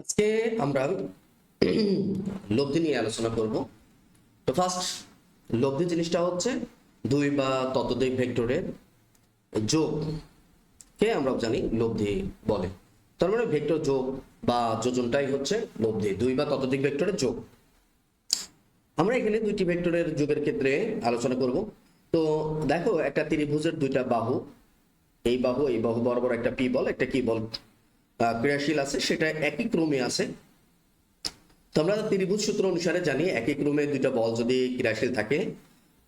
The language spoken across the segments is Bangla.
আজকে আমরা লব্ধি নিয়ে আলোচনা করব। তো ফার্স্ট লব্ধি জিনিসটা হচ্ছে দুই বা ততোধিক ভেক্টরের যোগ। কে আমরা জানি? লব্ধি বলে। তার মানে ভেক্টর যোগ বা যোজনটাই হচ্ছে লব্ধি, দুই বা ততোধিক ভেক্টরের যোগ। আমরা এখানে দুইটি ভেক্টরের যোগের ক্ষেত্রে আলোচনা করব। তো দেখো, একটা ত্রিভুজের দুইটা বাহু, এই বাহু এই বাহু বরাবর একটা পি বল, একটা কি বল? ক্রিয়াশীল আছে, সেটা একই ক্রমে আছে। তো আমরা ত্রিভুজ সূত্র অনুসারে জানি একই ক্রমে দুইটা বল যদি ক্রিয়াশীল থাকে,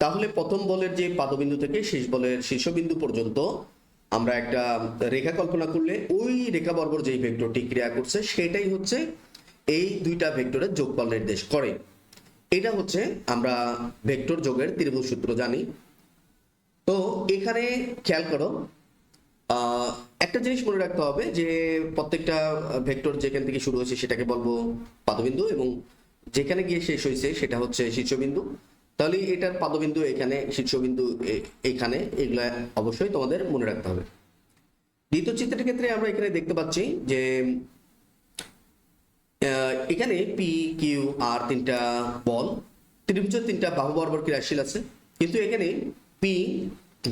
তাহলে প্রথম বলের যে পাদবিন্দু থেকে শেষ বলের শীর্ষবিন্দু পর্যন্ত আমরা একটা রেখা কল্পনা করলে ওই রেখা বরাবর যেই ভেক্টরটি ক্রিয়া করছে, সেটাই হচ্ছে এই দুইটা ভেক্টরের যোগফল নির্দেশ করে। এটা হচ্ছে আমরা ভেক্টর যোগের ত্রিভুজ সূত্র জানি। তো এখানে খেয়াল করো একটা জিনিস মনে রাখতে হবে যে প্রত্যেকটা ভেক্টর যেখান থেকে শুরু হয়েছে সেটাকে বলব পাদবিন্দু এবং যেখানে গিয়ে শেষ হয়েছে সেটা হচ্ছে শীর্ষবিন্দু। তাহলে এটার পাদবিন্দু এখানে, শীর্ষবিন্দু এখানে, এগুলা অবশ্যই তোমাদের মনে রাখতে হবে। দ্বিতীয় চিত্রের ক্ষেত্রে আমরা এখানে দেখতে পাচ্ছি যে এখানে পি কিউ আর তিনটা বল, ত্রিভুজের তিনটা বাহু বরাবর ক্রিয়াশীল আছে। কিন্তু এখানে পি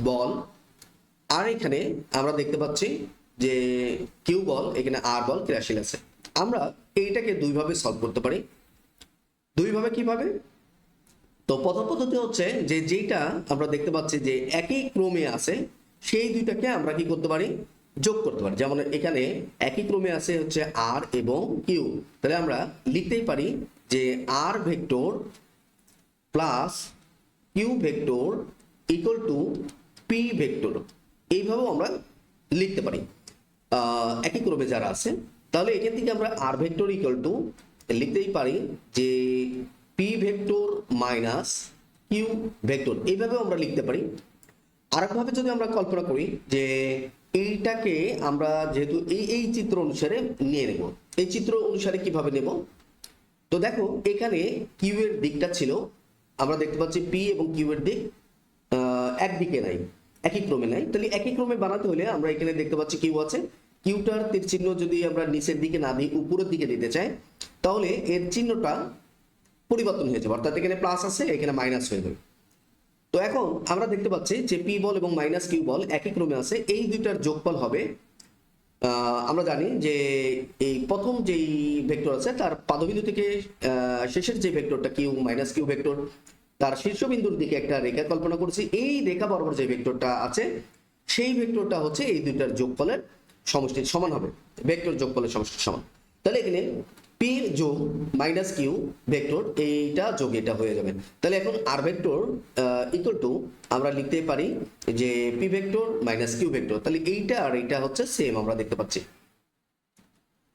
বল আর এখানে আমরা দেখতে পাচ্ছি যে কিউ বল, এখানে আর বল ক্রিয়াশীল আছে। আমরা এইটাকে দুইভাবে সলভ করতে পারি। দুইভাবে কীভাবে? তো প্রথম পদ্ধতি হচ্ছে যে যেটা আমরা দেখতে পাচ্ছি যে একই ক্রমে আছে, সেই দুইটাকে আমরা কি করতে পারি? যোগ করতে পারি। যেমন এখানে একই ক্রমে আছে হচ্ছে আর এবং কিউ। তাহলে আমরা লিখতেই পারি যে R vector plus Q vector equal to P vector. এইভাবেও আমরা লিখতে পারি। একই ক্রমে যারা আছে তাহলে এখান থেকে আমরা আর ভেক্টর ইকুয়াল টু লিখতেই পারি যে P vector minus Q vector এইভাবেও আমরা লিখতে পারি। আরেকভাবে যদি আমরা কল্পনা করি যে এইটাকে আমরা যেহেতু এই এই চিত্র অনুসারে নিয়ে নেব, এই চিত্র অনুসারে কীভাবে নেব? তো দেখো, এখানে কিউ এর দিকটা ছিল, আমরা দেখতে পাচ্ছি পি এবং কিউ এর দিক একদিকে নাই। একই ক্রমে নাই তাহলে একই ক্রমে বানাতে হলে আমরা এখানে দেখতে পাচ্ছি কিউ আছে। কিউটার তীর চিহ্ন যদি আমরা নিচের দিকে না দিই, উপরের দিকে দিতে চাই, তাহলে এর চিহ্নটা পরিবর্তন হয়ে যাবে। অর্থাৎ এখানে প্লাস আছে, এখানে মাইনাস হয়ে যাবে। তো এখন আমরা দেখতে পাচ্ছি যে পি বল এবং মাইনাস কিউ বল একই ক্রমে আছে। এই দুইটার যোগফল হবে আমরা জানি যে এই প্রথম যেই ভেক্টর আছে, তার পাদবিন্দু থেকে শেষের যে ভেক্টরটা কিউ মাইনাস কিউ ভেক্টর তার শীর্ষবিন্দুর দিকে একটা রেখা কল্পনা করছি। এই রেখা বরাবর যে ভেক্টরটা আছে, সেই ভেক্টরটা হচ্ছে এই দুইটার যোগফলের সমষ্টির সমান হবে। ভেক্টর যোগফলের সমষ্টির সমান। তাহলে এখানে পি যোগ মাইনাস কিউ ভেক্টর, এইটা যোগ এটা হয়ে যাবে। তাহলে এখন আর ভেক্টর ইকুয়াল টু আমরা লিখতে পারি যে P vector minus Q vector. তাহলে এইটা আর এইটা হচ্ছে সেম আমরা দেখতে পাচ্ছি।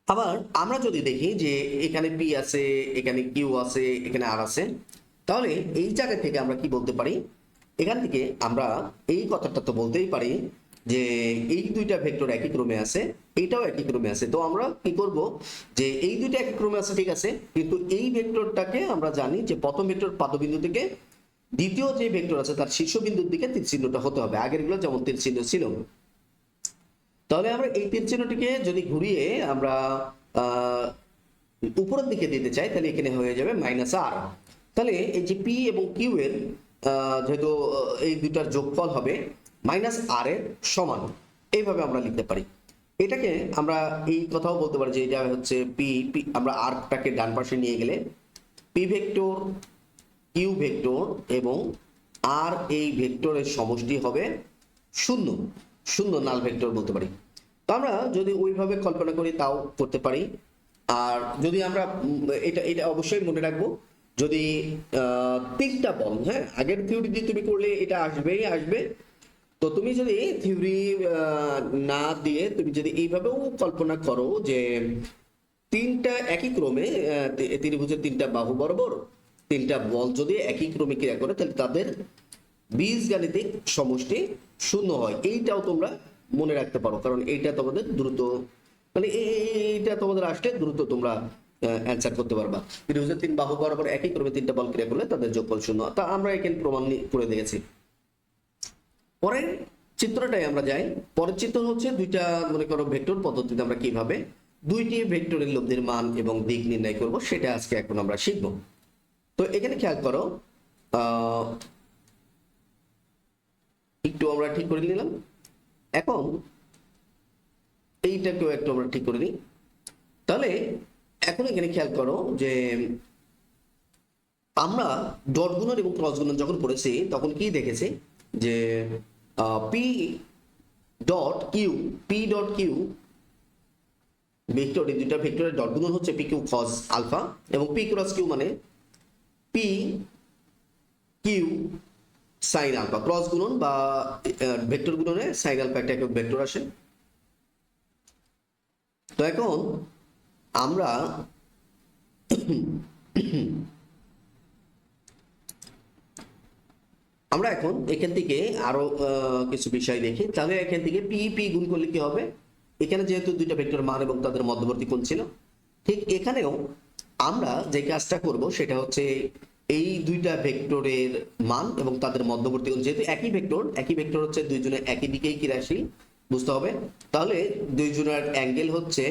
আবার আমরা যদি দেখি যে এখানে পি আছে, এখানে কিউ আছে, এখানে আর আছে তাহলে এই জায়গা থেকে আমরা কি বলতে পারি? এখান থেকে আমরা এই কথাটা তো বলতেই পারি যে এই দুইটা ভেক্টর একই ক্রমে আছে এইটাও একই ক্রমে আছে। তো আমরা কি করব? যে এই দুইটা একই ক্রমে আছে, ঠিক আছে? কিন্তু এই ভেক্টরটাকে আমরা জানি যে প্রথম ভেক্টর পাদবিন্দু থেকে দ্বিতীয় যে ভেক্টর আছে, তার শীর্ষবিন্দুর দিকে তীর চিহ্নটা হতে হবে। আগেরগুলো যেমন তীর চিহ্ন ছিল। তাহলে আমরা এই তীর চিহ্নটিকে যদি ঘুরিয়ে আমরা উপরের দিকে দিতে চাই, তাহলে এখানে হয়ে যাবে মাইনাস আর। তাহলে এই যে পি এবং কিউ এর যেহেতু এই দুটার যোগফল হবে মাইনাস আর এর সমান। এইভাবে আমরা লিখতে পারি। এটাকে আমরা এই কথাও বলতে পারি যে এটা হচ্ছে পি পি আমরা আরটাকে ডান পাশে নিয়ে গেলে পি ভেক্টর কিউ ভেক্টর এবং আর এই ভেক্টরের সমষ্টি হবে শূন্য। শূন্য নাল ভেক্টর বলতে পারি। তো আমরা যদি ওইভাবে কল্পনা করি তাও করতে পারি। আর যদি আমরা এটা এটা অবশ্যই মনে রাখব যদি তিনটা বল হ্যাঁ? আগের থিওরি দিয়ে তুমি করলে এটা আসবেই, আসবে। তো তুমি যদি থিওরি না দিয়ে তুমি যদি এইভাবেও কল্পনা করো যে তিনটা একই ক্রমে ত্রিভুজের তিনটা বাহু বরাবর তিনটা বল যদি একই ক্রমে ক্রিয়া করে, তাহলে তাদের বীজগাণিতিক সমষ্টি শূন্য হয়। এইটাও তোমরা মনে রাখতে পারো, কারণ এইটা তোমাদের দ্রুত মানে এই- এই- এইটা তোমাদের আসলে দ্রুত তোমরা অ্যান্সার করতে পারবা। ত্রিভুজের তিন বাহু বরাবর একই ক্রমে তিনটা বল ক্রিয়া করলে তাদের যোগফল শূন্য। তা আমরা এখানে প্রমাণ করে দিয়েছি। পরের চিত্রটাই আমরা যাই। পরের চিত্র হচ্ছে দুইটা, মনে করো, ভেক্টর পদ্ধতিতে আমরা কীভাবে দুইটি ভেক্টরের লব্ধির মান এবং দিক নির্ণয় করব, সেটা আজকে এখন আমরা শিখব। তো এখানে খেয়াল করো একটু আমরা ঠিক করে নিলাম। এখন এইটাকেও একটু আমরা ঠিক করে নিই। তাহলে এখন এখানে খেয়াল করো যে, আমরা ডট গুণন এবং ক্রস গুণন যখন পড়েছি, তখন কি দেখেছি? যে P dot Q P dot Q vector এই দুইটা ভেক্টরের ডট গুণন হচ্ছে পি কিউ কজ আলফা এবং পি ক্রস কিউ মানে P Q sine alpha cross গুণন বা ভেক্টর গুণনে সাইন আলফা একটা একক ভেক্টর আসে। তো এখন আমরা আমরা এখন এখান থেকে আরও কিছু বিষয় দেখি। তাহলে এখান থেকে পি পি গুণ করলে কি হবে? এখানে যেহেতু দুইটা ভেক্টর মান এবং তাদের মধ্যবর্তী কোণ ছিল, ঠিক এখানেও আমরা যে কাজটা করব সেটা হচ্ছে এই দুইটা ভেক্টরের মান এবং তাদের মধ্যবর্তী কোণ। যেহেতু একই ভেক্টর একই ভেক্টর হচ্ছে দুইজনের একই দিকেই ক্রিয়াশীল বুঝতে হবে? তাহলে দুইজনের অ্যাঙ্গেল হচ্ছে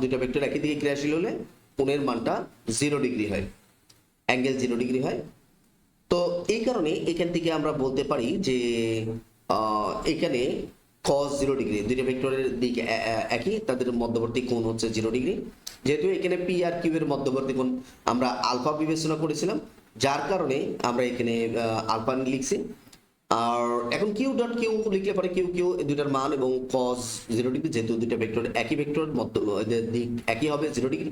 দুইটা ভেক্টর একই দিকে ক্রিয়াশীল হলে কোণের মানটা জিরো ডিগ্রি হয় অ্যাঙ্গেল জিরো ডিগ্রি হয়। তো এই কারণে এখান থেকে আমরা বলতে পারি যে এখানে cos জিরো ডিগ্রি দুইটা ভেক্টরের দিক একই, তাদের মধ্যবর্তী কোণ হচ্ছে জিরো ডিগ্রি যেহেতু এখানে পি আর কিউ এর মধ্যবর্তী কোণ আমরা আলফা বিবেচনা করেছিলাম, যার কারণে আমরা এখানে আলফা লিখছি। আর এখন কিউ ডট কিউ লিখলে পরে কিউ কিউ দুইটার মান এবং cos জিরো ডিগ্রি যেহেতু দুইটা ভেক্টর একই ভেক্টর দিক একই হবে জিরো ডিগ্রি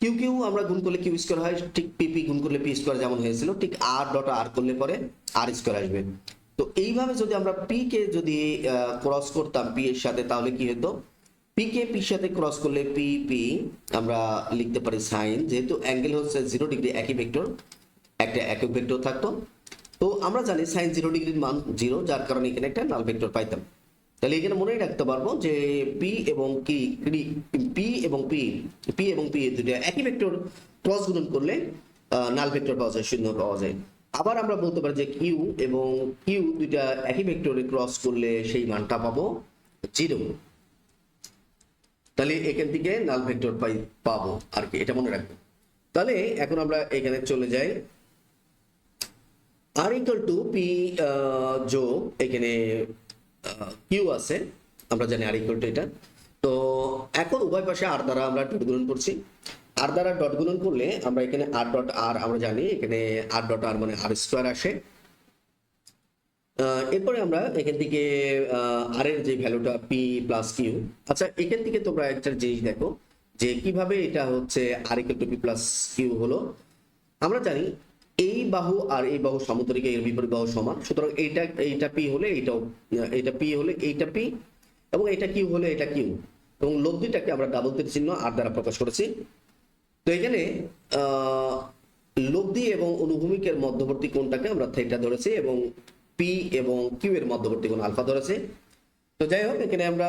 কিউ কিউ আমরা গুণ করলে কিউ স্কোয়ার হয়, ঠিক পি পি গুণ করলে পি স্কোয়ার যেমন হয়েছিল, ঠিক আর ডট আর করলে পরে আর স্কোয়ার আসবে। তো এইভাবে যদি আমরা পি কে যদি ক্রস করতাম পি এর সাথে, তাহলে কি হতো? পি কে পির সাথে ক্রস করলে পি পি, আমরা লিখতে পারি সাইন যেহেতু অ্যাঙ্গেল হচ্ছে জিরো ডিগ্রি একই ভেক্টর একটা একক ভেক্টর থাকতো। তো আমরা জানি সাইন জিরো ডিগ্রির মান জিরো যার কারণে এখানে একটা নাল ভেক্টর পাইতাম। তাহলে এখানে মনে রাখতে পারব যে পি এবং কি পি এবং পি পি এবং পি দুটো একই ভেক্টর ক্রস গুণন করলে নাল ভেক্টর পাওয়া যায়, শূন্য পাওয়া যায়। আবার আমরা বলতে পারি যে কিউ এবং কিউ দুইটা একই ভেক্টরে ক্রস করলে সেই মানটা পাবো জিরো তাহলে এখান থেকে নাল ভেক্টর পাই, পাবো আর কি, এটা মনে রাখব। তাহলে এখন আমরা এখানে চলে যাই। আর ইকুয়াল টু পি যোগ এখানে কিউ আছে, আমরা জানি আর ইকুয়াল টু এটা। তো এখন উভয় পাশে আর দ্বারা আমরা ডট গুণন করছি। আর দ্বারা ডট গুণন করলে আমরা এখানে আর ডট আর আমরা জানি এখানে আর ডট আর মানে আর স্কোয়ার আসে। এরপরে আমরা এখান থেকে আর এর যে ভ্যালুটা পি প্লাস কিউ আচ্ছা এখান থেকে তোমরা একটা জিনিস দেখো যে কীভাবে এটা হচ্ছে R equal to P plus Q হলো। আমরা জানি এই বাহু আর এই বাহু সামুদ্রিক এর বিপরীত বাহু সমান। সুতরাং এইটা এইটা পি হলে এইটাও, এইটা পি হলে এইটা পি এবং এটা কিউ হলে এটা কিউ এবং লব্ধিটাকে আমরা ডাবল তীর চিহ্ন আর দ্বারা প্রকাশ করেছি। তো এখানে লব্ধি এবং অনুভূমিকের মধ্যবর্তী কোণটাকে আমরা থেটা ধরেছি এবং পি এবং কিউ এর মধ্যবর্তী কোণ আলফা ধরেছি। তো যাই হোক, এখানে আমরা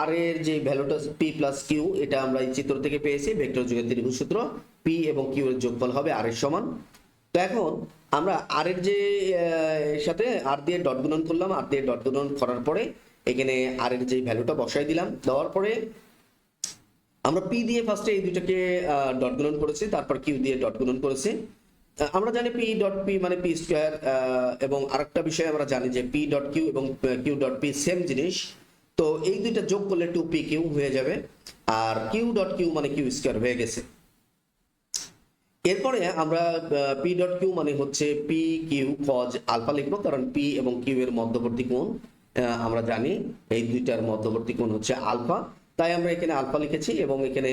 আর এর যে ভ্যালুটা পি প্লাস কিউ এটা আমরা এই চিত্র থেকে পেয়েছি ভেক্টর যুগের ত্রিভুজ সূত্র। পি এবং কিউ এর যোগফল হবে আর এর সমান। তো এখন আমরা আর এর যে সাথে আর দিয়ে ডট গুণন করলাম। আর দিয়ে ডট গুণন করার পরে এখানে আর এর যে ভ্যালুটা বসাই দিলাম। দেওয়ার পরে আমরা পি দিয়ে ফার্স্টে এই দুটাকে ডট গুণন করেছি। তারপর কিউ দিয়ে ডট গুণন করেছি। আমরা জানি পি ডট পি মানে পি স্কোয়ার এবং আরেকটা বিষয় আমরা জানি যে পি ডট কিউ এবং কিউ ডট পি সেম জিনিস। তো এই দুইটা যোগ করলে টু পি কিউ হয়ে যাবে। আর কিউ ডট কিউ মানে কিউ স্কোয়ার হয়ে গেছে। এরপরে আমরা পি ডট কিউ মানে হচ্ছে পি কিউ কজ আলফা লিখব, কারণ পি এবং কিউ এর মধ্যবর্তী কোণ আমরা জানি এই দুইটার মধ্যবর্তী কোণ হচ্ছে আলফা তাই আমরা এখানে আলফা লিখেছি এবং এখানে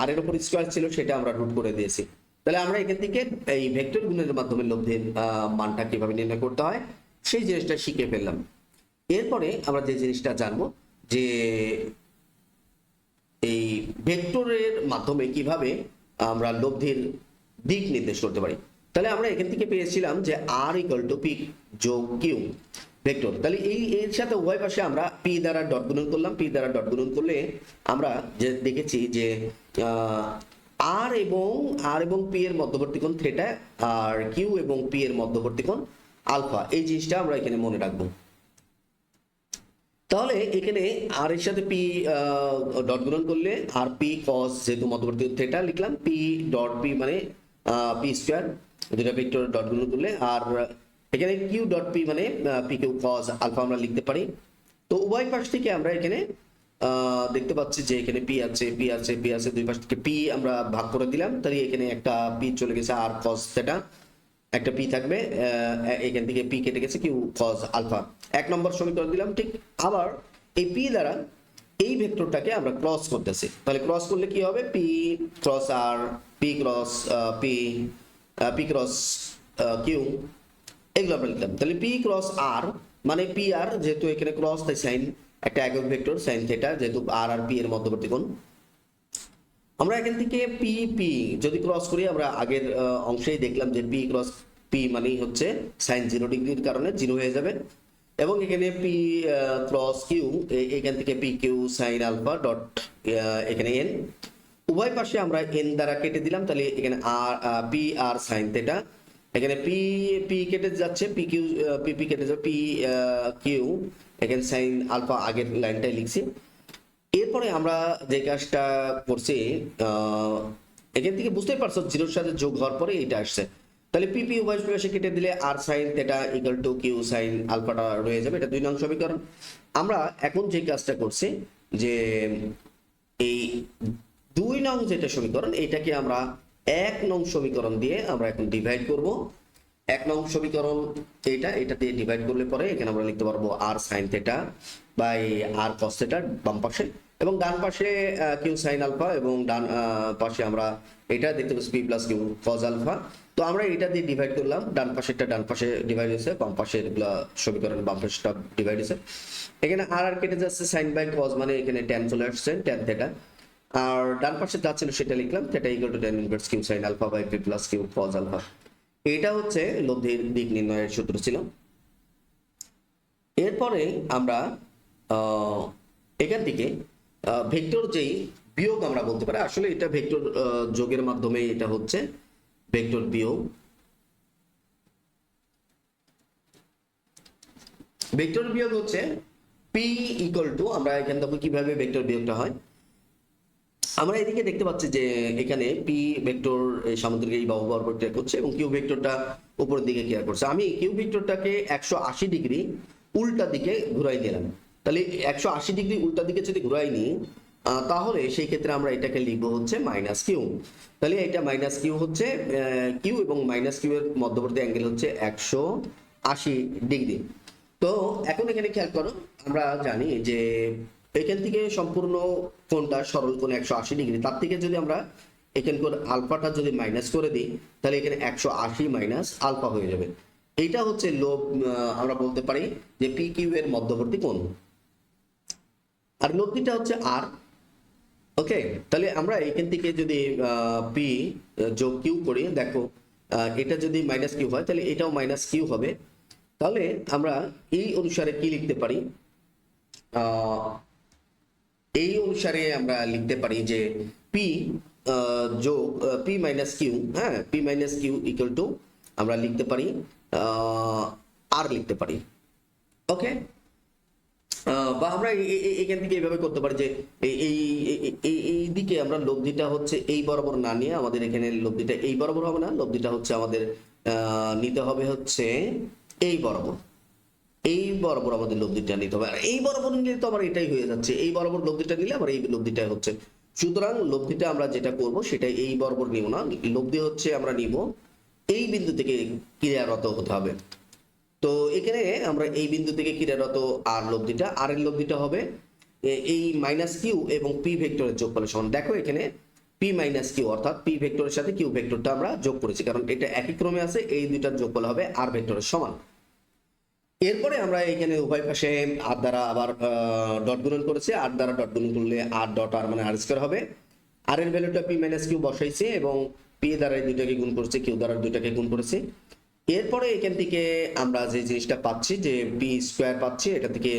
আর এর উপর স্কোয়ার ছিল, সেটা আমরা রুট করে দিয়েছি। তাহলে আমরা এখান থেকে এই ভেক্টর গুণের মাধ্যমে লব্ধের মানটা কীভাবে নির্ণয় করতে হয়, সেই জিনিসটা শিখে ফেললাম। এরপরে আমরা যে জিনিসটা জানব, যে এই ভেক্টরের মাধ্যমে কীভাবে আমরা লব্ধির দিক নির্দেশ করতে পারি। তাহলে আমরা এখান থেকে পেয়েছিলাম যে আর ইকুয়াল টু পি যোগ কিউ ভেক্টর তাহলে এই, এর সাথে উভয় পাশে আমরা পি দ্বারা ডট গুণন করলাম। পি দ্বারা ডট গুণন করলে আমরা যে দেখেছি যে আর এবং আর এবং পি এর মধ্যবর্তী কোণ থিটা আর কিউ এবং পি এর মধ্যবর্তী কোণ আলফা এই জিনিসটা আমরা এখানে মনে রাখব। তাহলে এখানে আর এর সাথে পি ডট গুণন করলে আর পি কস যেহেতু মধ্যবর্তী থিটা লিখলাম পি ডট পি মানে পি স্কোয়ার দুটা ভেক্টর ডট গুণন করলে আর এখানে কিউ ডট পি মানে পি কিউ কস আলফা আমরা লিখতে পারি। তো উভয় পাশ থেকে আমরা এখানে দেখতে পাচ্ছি যে এখানে পি আছে পি আছে পি আছে, দুই পাশ থেকে পি আমরা ভাগ করে দিলাম। তাহলে এখানে একটা পি চলে গেছে আর কস থিটা একটা পি থাকবে এখান থেকে পি কেটে গেছে কিউ কজ আলফা এক নম্বর সমীকরণ দিলাম, ঠিক। আবার এই পি দ্বারা এই ভেক্টরটাকে আমরা ক্রস করতেছি। তাহলে ক্রস করলে কি হবে? P cross R P cross P P cross Q এগুলো আমরা লিখলাম। তাহলে পি ক্রস আর মানে পি আর যেহেতু এখানে ক্রস তাই সাইন একটা একক ভেক্টর সাইন থিটা যেহেতু আর আর পি এর মধ্যবর্তী কোণ। আমরা এখান থেকে পি পি যদি ক্রস করি, আমরা আগের অংশেই দেখলাম যে পি ক্রস পি মানেই হচ্ছে সাইন জিরো ডিগ্রির কারণে জিরো হয়ে যাবে। এবং এখানে পি ক্রস কিউ এখান থেকে P Q sine alpha dot এখানে এন উভয় পাশে আমরা এন দ্বারা কেটে দিলাম, তাহলে এখানে R P R sine theta এখানে পি পি কেটে যাচ্ছে পি কিউ পি পি কেটে যাবে পি কিউ এখানে সাইন আলফা আগের লাইনটাই লিখছি। এরপরে আমরা যে কাজটা করছি এখান থেকে বুঝতেই পারছ জিরোর সাথে যোগ হওয়ার পরে এটা আসছে। তাহলে পিপি উভয় পাশে কেটে দিলে R sine theta equal to Q sine আলফাটা রয়ে যাবে, এটা দুই নং সমীকরণ। আমরা এখন যে কাজটা করছি, যে এই দুই নং যেটা সমীকরণ এটাকে আমরা এক নং সমীকরণ দিয়ে আমরা এখন ডিভাইড করব। এক নং সমীকরণ এটা এটা দিয়ে ডিভাইড করলে পরে এখানে আমরা লিখতে পারব R sine theta by R cos theta বাম পাশে এবং ডান পাশে কিউ সাইন আলফা এবং ডান পাশে আমরা এটা দেখতে পাচ্ছি P plus Q cos alpha তো আমরা এটা দিয়ে ডিভাইড করলাম। ডান পাশেরটা ডান পাশে ডিভাইড হয়েছে, বাম পাশের সমীকরণ বাম পাশেরটা ডিভাইড হয়েছে। এখানে আর আর কেটে যাচ্ছে সাইন বাই কজ মানে এখানে ট্যান চলে আসছে ট্যান থেটা আর ডান পাশে যা ছিল সেটা লিখলাম সেটা equal to tan inverse Q sine alpha by P plus Q cos alpha এটা হচ্ছে লব্ধির দিক নির্ণয়ের সূত্র ছিল। এরপরে আমরা এখান থেকে ভেক্টর যেই বিয়োগ আমরা বলতে পারি, আসলে এটা ভেক্টর যোগের মাধ্যমে এটা হচ্ছে ভেক্টর বিয়োগ। ভেক্টর বিয়োগ হচ্ছে পি ইকুয়াল টু আমরা এখান থেকে কীভাবে ভেক্টর বিয়োগটা হয়? আমরা এদিকে দেখতে পাচ্ছি যে এখানে পি ভেক্টর সামুদ্রিক এই বাহু বরাবর ক্রিয়া করছে এবং কিউ ভেক্টরটা উপরের দিকে ক্রিয়া করছে। আমি কিউ ভেক্টরটাকে একশো আশি ডিগ্রি উল্টা দিকে ঘুরাই দিলাম। তাহলে একশো আশি ডিগ্রি উল্টা দিকে যদি ঘুরাই নিই তাহলে সেই ক্ষেত্রে আমরা এটাকে লিখব হচ্ছে মাইনাস কিউ তাহলে এটা মাইনাস কিউ হচ্ছে কিউ এবং মাইনাস কিউ এর মধ্যবর্তী অ্যাঙ্গেল হচ্ছে একশো আশি ডিগ্রি। তো এখন এখানে খেয়াল করো, আমরা জানি যে এখান থেকে সম্পূর্ণ কোনটা সরল কোণ একশো আশি ডিগ্রি। তার থেকে যদি আমরা এখানকার আলফাটা যদি মাইনাস করে দিই, তাহলে এখানে একশো আশি মাইনাস আলফা হয়ে যাবে। এটা হচ্ছে লোভ আমরা বলতে পারি যে পি কিউ এর মধ্যবর্তী কোণ। আর লব্ধিটা হচ্ছে আর ওকে তাহলে আমরা এখান থেকে যদি পি যোগ কিউ করি, দেখো এটা যদি মাইনাস কিউ হয়, তাহলে এটাও মাইনাস কিউ হবে। তাহলে আমরা এই অনুসারে কি লিখতে পারি? এই অনুসারে আমরা লিখতে পারি যে পি যোগ পি মাইনাস কিউ হ্যাঁ P minus Q equal to আমরা লিখতে পারি আর লিখতে পারি। ওকে বা আমরা এখান থেকে এইভাবে করতে পারি যে এই- এই দিকে আমরা লব্ধিটা হচ্ছে এই বরাবর না নিয়ে আমাদের এখানে লব্ধিটা এই বরাবর হবে না, লব্ধিটা হচ্ছে আমাদের নিতে হবে হচ্ছে এই বরাবর। এই বরাবর আমাদের লব্ধিটা নিতে হবে। আর এই বরাবর নিলে তো আমার এটাই হয়ে যাচ্ছে, এই বরাবর লব্ধিটা নিলে আমার এই লব্ধিটাই হচ্ছে। সুতরাং লব্ধিটা আমরা যেটা করব সেটা এই বরাবর নিব না, লব্ধি হচ্ছে আমরা নিব, এই বিন্দু থেকে ক্রিয়ারত হতে হবে। তো এখানে আমরা এই বিন্দু থেকে ক্রিয়ারত আর লব্ধিটা আর এর লব্ধিটা হবে এই মাইনাস কিউ এবং পি ভেক্টরের যোগফলের সমান। দেখো এখানে পি মাইনাস কিউ অর্থাৎ পি ভেক্টরের সাথে কিউ ভেক্টরটা আমরা যোগ করেছি, কারণ এটা একই ক্রমে আছে, এই দুইটার যোগফল হবে আর ভেক্টরের সমান। এরপরে আমরা এখানে উভয় পাশে আর দ্বারা আবার ডট গুণন করেছি। আর দ্বারা ডট গুণন করলে আর ডট আর মানে আর স্কোয়ার হবে। আর এর ভ্যালুটা পি মাইনাস কিউ বসাইছি এবং পি দ্বারা দুইটাকে গুণ করেছি কিউ দ্বারা দুইটাকে গুণ করেছি। এরপরে এখান থেকে আমরা যে জিনিসটা পাচ্ছি, যে পি স্কোয়ার পাচ্ছি, এটা থেকে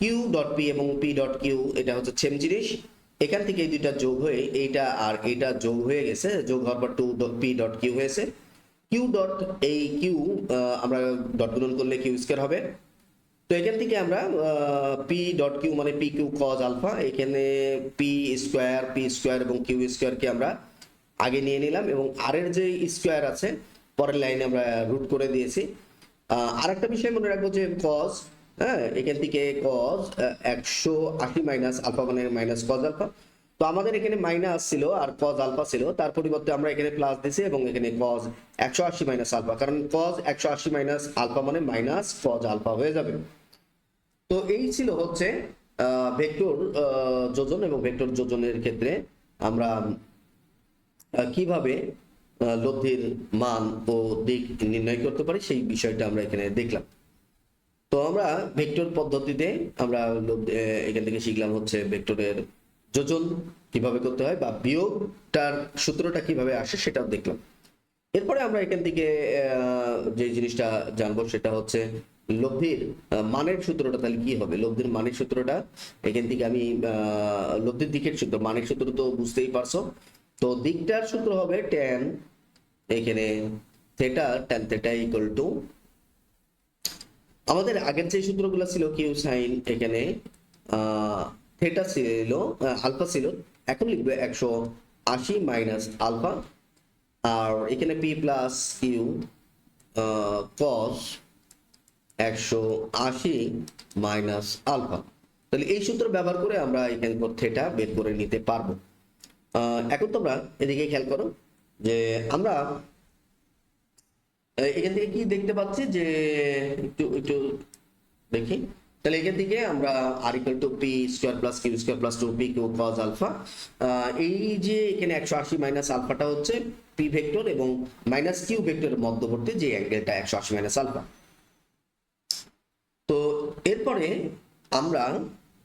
কিউ ডট পি এবং পি ডট কিউ এটা হচ্ছে সেম জিনিস। এখান থেকে এই দুইটা যোগ হয়ে, এইটা আর এইটা যোগ হয়ে গেছে, যোগ হওয়ার পর two dot P dot Q হয়েছে। কিউ ডট এই কিউ আমরা ডট গুণন করলে কিউ স্কোয়ার হবে। তো এখান থেকে আমরা পি ডট কিউ মানে পি কিউ কজ আলফা এখানে পি স্কোয়ার পি স্কোয়ার এবং কিউ স্কোয়ারকে আমরা আগে নিয়ে নিলাম এবং আর এর যে স্কোয়ার আছে পরের লাইনে আমরা রুট করে দিয়েছি। আর একটা বিষয় মনে রাখব যে কজ হ্যাঁ এখান থেকে কজ একশো আশি মাইনাস আলফা মানে মাইনাস কজ আলফা তো আমাদের এখানে মাইনাস ছিল আর কজ আলফা ছিল, তার পরিবর্তে আমরা এখানে প্লাস দিয়েছি এবং এখানে কজ একশো আশি মাইনাস আলফা কারণ কজ একশো আশি মাইনাস আলফা মানে মাইনাস কজ আলফা হয়ে যাবে। তো এই ছিল হচ্ছে ভেক্টর যোজন এবং ভেক্টর যোজনের ক্ষেত্রে আমরা কীভাবে লব্ধির মান ও দিক নির্ণয় করতে পারি, সেই বিষয়টা আমরা এখানে দেখলাম। তো আমরা ভেক্টর পদ্ধতিতে আমরা এখান থেকে শিখলাম হচ্ছে ভেক্টরের যোজন কীভাবে করতে হয় বা বিয়োগটার সূত্রটা কীভাবে আসে সেটাও দেখলাম। এরপরে আমরা এখান থেকে যে জিনিসটা জানব সেটা হচ্ছে লব্ধির মানের সূত্রটা তাহলে কি হবে? লব্ধির মানের সূত্রটা, এখান থেকে আমি লব্ধির দিকের সূত্র, মানের সূত্র তো বুঝতেই পারছ। তো দিকটার সূত্র হবে টেন এখানে theta tan theta equal to আমাদের আগের যে সূত্রগুলো ছিল কিউ সাইন এখানে থেটা ছিল আলফা ছিল, এখন লিখবে একশো আশি মাইনাস আলফা আর এখানে পি প্লাস কিউ কস একশো আশি মাইনাস আলফা তাহলে এই সূত্র ব্যবহার করে আমরা এখানে থেটা বের করে নিতে পারব। এখন তোমরা এদিকে খেয়াল করো যে আমরা এখান থেকে কি দেখতে পাচ্ছি যে, একটু একটু দেখি। তাহলে এখান থেকে আমরা R equal to P square plus Q square plus two P Q cos alpha এই যে এখানে একশো আশি মাইনাস আলফাটা হচ্ছে পি ভেক্টর এবং মাইনাস কিউ ভেক্টরের মধ্যবর্তী যে অ্যাঙ্গেলটা একশো আশি মাইনাস আলফা তো এরপরে আমরা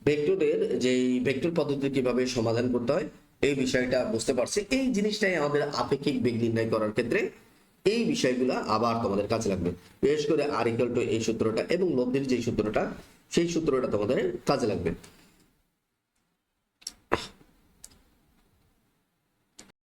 ভেক্টরের যে ভেক্টর পদ্ধতি কীভাবে সমাধান করতে হয় এই বিষয়টা বুঝতে পারছি। এই জিনিসটাই আমাদের আপেক্ষিক বেগ নির্ণয় করার ক্ষেত্রে এই বিষয়গুলো আবার তোমাদের কাছে লাগবে। বিশেষ করে আর ইকুয়াল টু এই সূত্রটা এবং লব্ধির যে সূত্রটা, সেই সূত্রটা তোমাদের কাজে লাগবে।